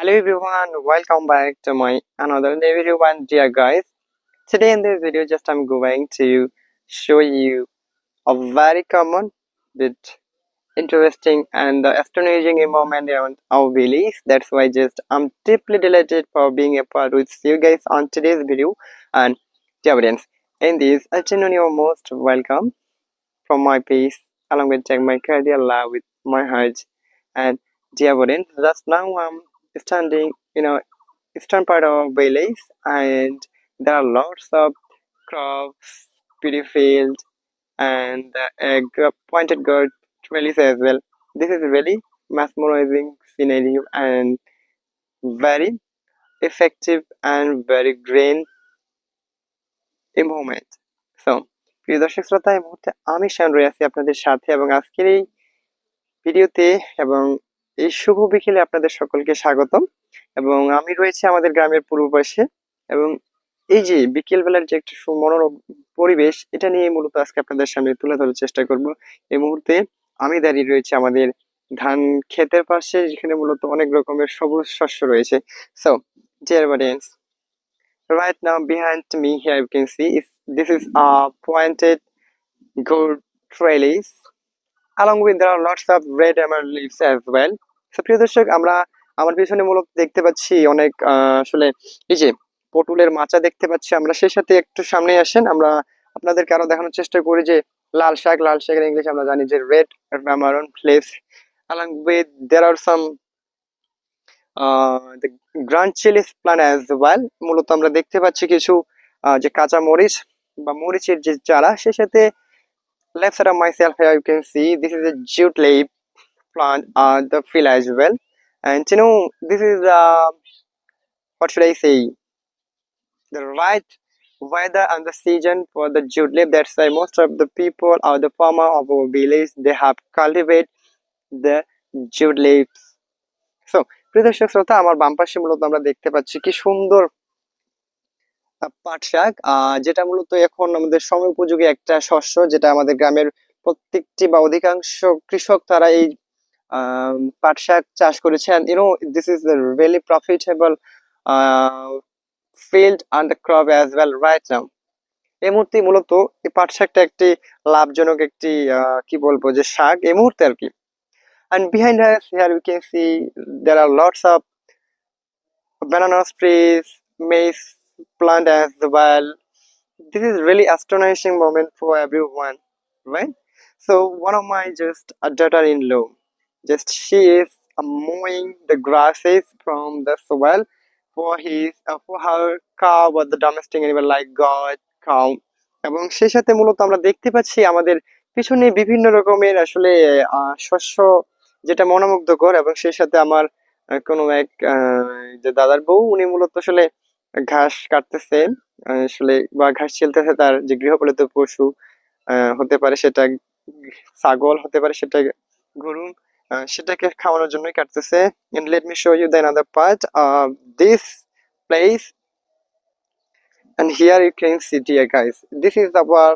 Hello everyone, welcome back to my another video one dear guys. Today in this video just I'm going to show you a very common but interesting and astonishing moment around our beliefs. That's why just I'm deeply delighted for being a part with you guys on today's video and dear audience. In this, genuinely are most welcome from my peace along with my cordial love with my heart and dear audience. Just now I'm standing in a eastern part of village and there are lots of crops, pretty field and a pointed gourd trellis as well. This is really mesmerizing scenario and very effective and very green moment. So, প্রিয় দর্শক শ্রোতা এই মুহূর্তে আমি শান রয়ে আছি আপনাদের সাথে এবং আজকের এই ভিডিওতে এবং এই শুভ বিকেলে আপনাদের সকলকে স্বাগতম। এবং আমি রয়েছে আমাদের গ্রামের পূর্ব পাশে। এবং এই যে বিকেল বেলার যে একটা সু- মনোরম পরিবেশ, এটা নিয়ে মূলত আজকে আপনাদের সামনে তুলে ধরার চেষ্টা করব। এই মুহূর্তে আমি দাঁড়িয়ে রয়েছে আমাদের ধান ক্ষেতের পাশে, যেখানে মূলত অনেক রকমের সবুজ শস্য রয়েছে। So dear audience right now behind me here you can see is, this is a pointed gold trellis, along with there are lots of red emerald leaves as well. প্রিয় দর্শক, আমরা আমার পিছনে মূলত দেখতে পাচ্ছি অনেক আসলে এই যে পটুলের মাচা দেখতে পাচ্ছি। আমরা সেই সাথে একটু সামনে আসেন। আমরা আপনাদেরকে আরও দেখানোর চেষ্টা করি যে লাল শাক, লাল শাকের ইংলিশ আমরা জানি যে red amaranth flesh along with there are some the grand chili plant as well মূলত আমরা দেখতে পাচ্ছি কিছু যে কাঁচা মরিচ বা মরিচের যে চারা, সেই সাথে left side of myself, here you can see, this is a jute leaf plant uh, the field as well and you know this is uh, what should I say the right weather and the season for the jute leaf that's why most of the people or the farmer of our village they have cultivate the jute leaves so প্রিয় দর্শক শ্রোতা আমার বাম পাশে মূলত আমরা দেখতে পাচ্ছি কি সুন্দর পাট শাক যেটা মূলত এখন আমাদের সময় উপযোগী একটা শস্য যেটা আমাদের গ্রামের প্রত্যেকটি বা অধিকাংশ কৃষক তারা এই পাট শাক চাষ করেছেন you know this is really profitable field and crop as well right now এই মুহূর্তে মূলত এই পাট শাকটা একটি লাভজনক একটি কি বলব যে শাক এই মুহূর্তে আর কি and behind us here we can see there are lots of banana trees maize plant as well this is really astonishing moment for everyone right so one of my just a daughter-in-law just she is uh, mowing the grasses from the soil for his uh, for her cow or the domestic animal like goat cow. এবং সেই সাথে মূলত আমরা দেখতে পাচ্ছি আমাদের পিছনে বিভিন্ন রকমের আসলে শস্য যেটা মনোমুগ্ধকর এবং সেই সাথে আমার কোনো এক যে দাদার বউ উনি মূলত আসলে ঘাস কাটতেছে আসলে বা ঘাস ছেলতেছে তার যে গৃহপালিত পশু হতে পারে সেটা ছাগল হতে পারে সেটা গরু। সেটাকে খাওয়ানোর জন্যই কাটতেছে and let me show you the another part of this place and here you can see dear guys this is our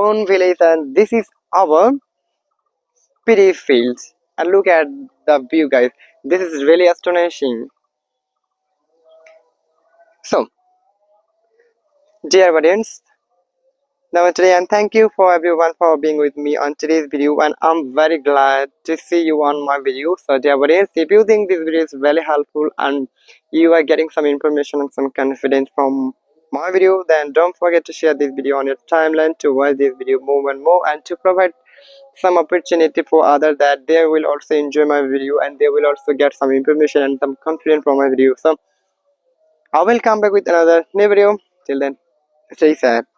own village and this is our pretty fields and look at the view guys this is really astonishing so dear audience now today and thank you for everyone for being with me on today's video and i'm very glad to see you on my video. So dear audience if you think this video is very helpful and you are getting some information and some confidence from my video then don't forget to share this video on your timeline to watch this video more and more and to provide some opportunity for others that they will also enjoy my video and they will also get some information and some confidence from my video. So i will come back with another new video. Till then stay safe